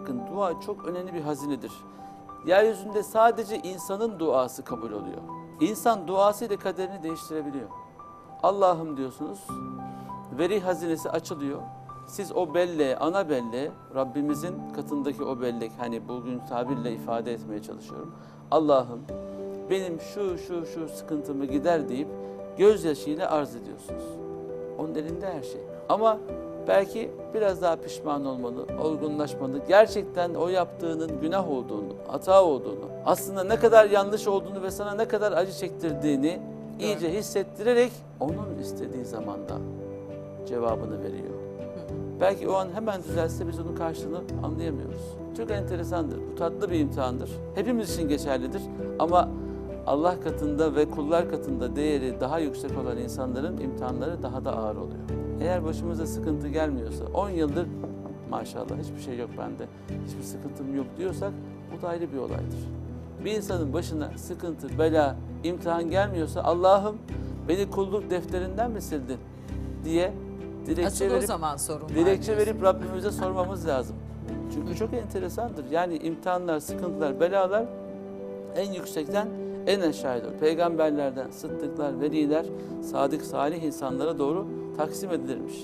bakın dua çok önemli bir hazinedir. Yeryüzünde sadece insanın duası kabul oluyor. İnsan duasıyla kaderini değiştirebiliyor. Allah'ım diyorsunuz, veri hazinesi açılıyor. Siz o belleğe, ana belleğe, Rabbimizin katındaki o bellek, hani bugün tabirle ifade etmeye çalışıyorum. Allah'ım benim şu şu şu sıkıntımı gider deyip gözyaşıyla arz ediyorsunuz. Onun elinde her şey. Ama belki biraz daha pişman olmalı, olgunlaşmalı. Gerçekten o yaptığının günah olduğunu, hata olduğunu, aslında ne kadar yanlış olduğunu ve sana ne kadar acı çektirdiğini iyice hissettirerek onun istediği zamanda cevabını veriyor. Belki o an hemen düzelse biz onun karşılığını anlayamıyoruz. Çok enteresandır. Bu tatlı bir imtihandır. Hepimiz için geçerlidir. Ama Allah katında ve kullar katında değeri daha yüksek olan insanların imtihanları daha da ağır oluyor. Eğer başımıza sıkıntı gelmiyorsa, 10 yıldır maşallah hiçbir şey yok bende, hiçbir sıkıntım yok diyorsak bu da ayrı bir olaydır. Bir insanın başına sıkıntı, bela, imtihan gelmiyorsa Allah'ım beni kulluk defterinden mi sildin diye dilekçe Asıl o verip zaman sorun dilekçe verip Rabbimize sormamız lazım. Çünkü çok enteresandır. Yani imtihanlar, sıkıntılar, belalar en yüksekten en aşağıya doğru. Peygamberlerden, sıddıklar, veliler, sadık, salih insanlara doğru taksim edilirmiş.